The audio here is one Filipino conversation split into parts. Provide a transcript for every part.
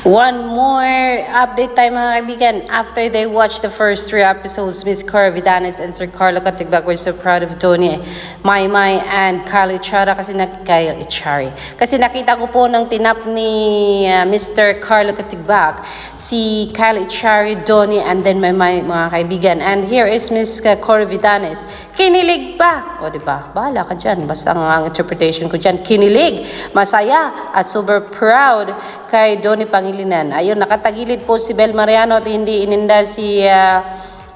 One more update tayo mga kaibigan. After they watched the first three episodes, Miss Cora Vidanes and Sir Carlo Katigbag were so proud of Tony, Mai, and Kyle Ichara kasi na Kyle Ichari. Kasi nakita ko po ng tinap ni uh, Mr. Carlo Katigbag, si Kyle Ichari, Donnie, and then Mai mga kaibigan. And here is Miss Cora Vidanes. Kinilig pa! O ba? Bahala ka dyan. Basta ang, interpretation ko dyan, kinilig, masaya, at super proud kay Donnie Pangilinan. Ayun, nakatagilid po si Bel Mariano at hindi ininda si uh,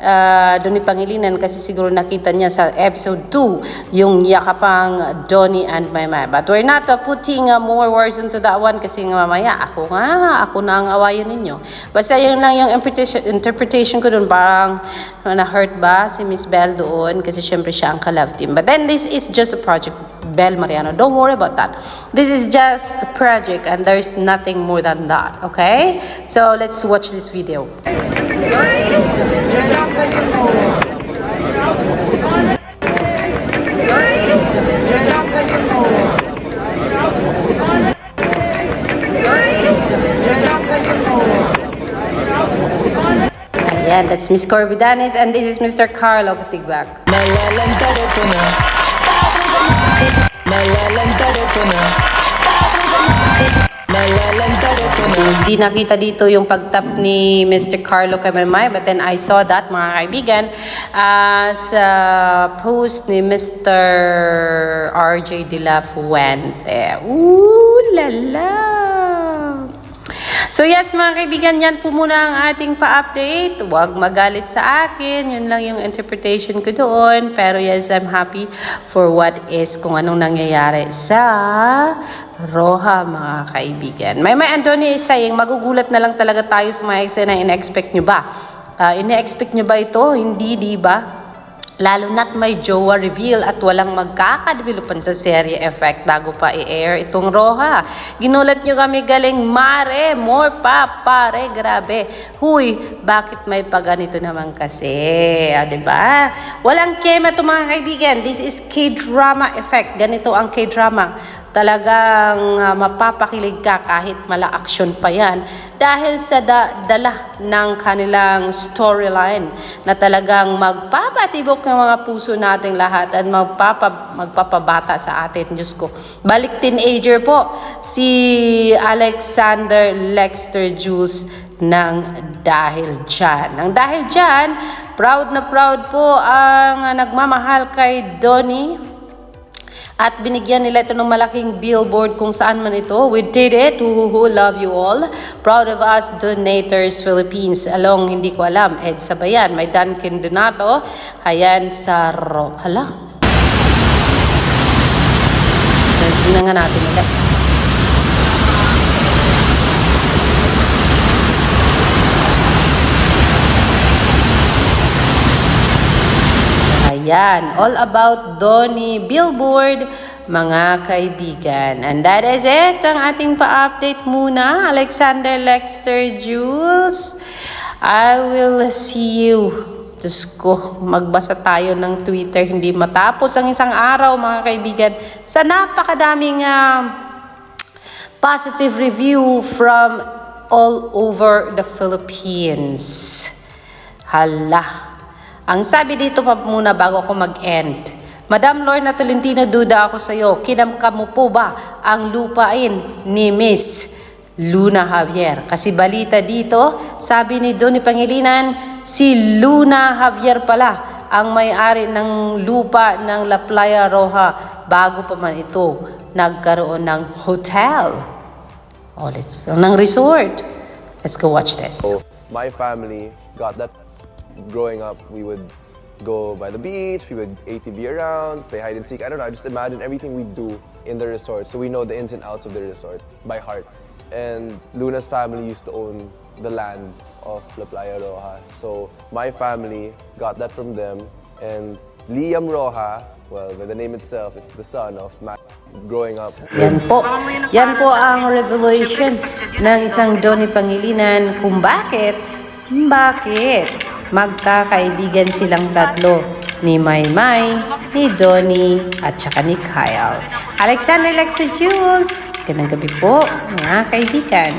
uh, Donnie Pangilinan kasi siguro nakita niya sa episode 2 yung yakapang Donnie and Maya. But we're not uh, putting uh, more words into that one kasi nga mamaya ako nga, ako na ang awayan ninyo. Basta yun lang yung interpretation, interpretation ko dun parang na-hurt ba si Miss Bell doon kasi syempre siya ang ka-love team. But then this is just a project Bel Mariano. Don't worry about that. This is just a project and there's nothing more than that. Okay? So let's watch this video. Ayan, that's Miss Corbidanes and this is Mr. Carlo Katigbak. Hindi nakita dito yung pagtap ni Mr. Carlo Kamemay but then I saw that mga kaibigan uh, sa post ni Mr. RJ De La Fuente. Ooh la la! So yes mga kaibigan, yan po muna ang ating pa-update. Huwag magalit sa akin. Yun lang yung interpretation ko doon. Pero yes, I'm happy for what is kung anong nangyayari sa Roha mga kaibigan. May may Anthony is saying, magugulat na lang talaga tayo sa mga eksena. Ina-expect nyo ba? Uh, ina-expect nyo ba ito? Hindi, di ba? Lalo na't may jowa reveal at walang magkakadevelopan sa serye effect bago pa i-air itong Roha. Ginulat nyo kami galing mare, more pa, pare, grabe. Huy, bakit may paganito naman kasi? Ah, ba? Walang kema to mga kaibigan. This is K-drama effect. Ganito ang K-drama talagang uh, mapapakilig ka kahit mala action pa yan dahil sa da- dala ng kanilang storyline na talagang magpapatibok ng mga puso nating lahat at magpapa, magpapabata sa atin. Diyos ko. Balik teenager po si Alexander Lexter Jules ng dahil dyan. Nang dahil dyan, proud na proud po ang uh, nagmamahal kay Donnie at binigyan nila ito ng malaking billboard kung saan man ito. We did it. Who, love you all. Proud of us, Donators Philippines. Along, hindi ko alam, Ed Sabayan. May Duncan Donato. Ayan sa Ro... Hala? Tingnan natin ulit. Ayan, all about Donny Billboard, mga kaibigan. And that is it, ang ating pa-update muna. Alexander Lexter Jules, I will see you. Diyos ko, magbasa tayo ng Twitter, hindi matapos ang isang araw, mga kaibigan, sa napakadaming uh, positive review from all over the Philippines. Hala. Ang sabi dito pa muna bago ako mag-end. Madam Lorna Tolentino, duda ako sa iyo. Kinamka mo po ba ang lupain ni Miss Luna Javier? Kasi balita dito, sabi ni Donny Pangilinan, si Luna Javier pala ang may-ari ng lupa ng La Playa Roja bago pa man ito nagkaroon ng hotel. Oh, let's, ng resort. Let's go watch this. So my family got that growing up. We would go by the beach, we would ATV around, play hide and seek. I don't know, I just imagine everything we do in the resort. So we know the ins and outs of the resort by heart. And Luna's family used to own the land of La Playa Roja. So my family got that from them. And Liam Roja, well, by the name itself, is the son of Matt growing up. Yan po. Yan po ang revelation ng isang Donny Pangilinan kung bakit, bakit magkakaibigan silang tatlo ni Maymay, ni Donny, at saka ni Kyle. Alexander Lexi Jules, ganang gabi po, mga kaibigan.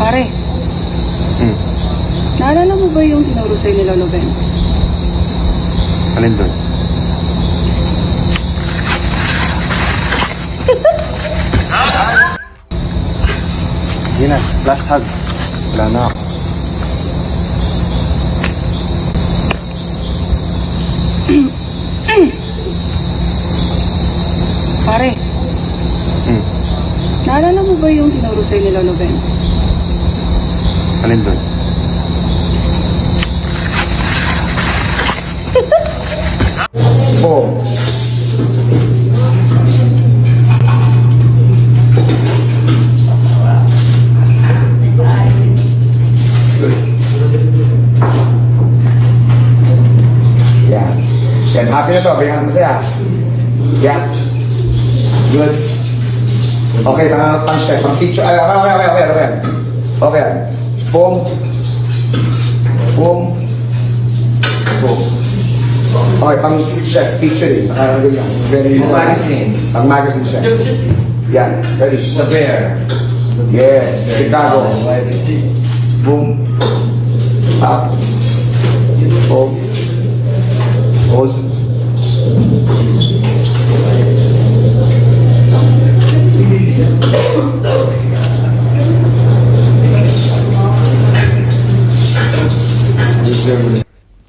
Pare. Naalala mo ba yung tinuro sa'yo ni Lolo Ben? Alin doon? Sige na, last hug. Wala na ako. Pare. Hmm. Naalala mo ba yung tinuro sa'yo ni Lolo Ben? Alin doon? Yan. Happy na to. Bigyan masaya. Yan. Good. Okay, mga punch check. Pang picture. Ay, okay, okay, okay, okay, okay. Boom. Boom. Boom. Okay, pang check, picturing. Uh, ganyan. Very magazine. Pang magazine check. Yan. Ready? The bear. Yes. Chicago. Boom. Up. Boom. Thank you.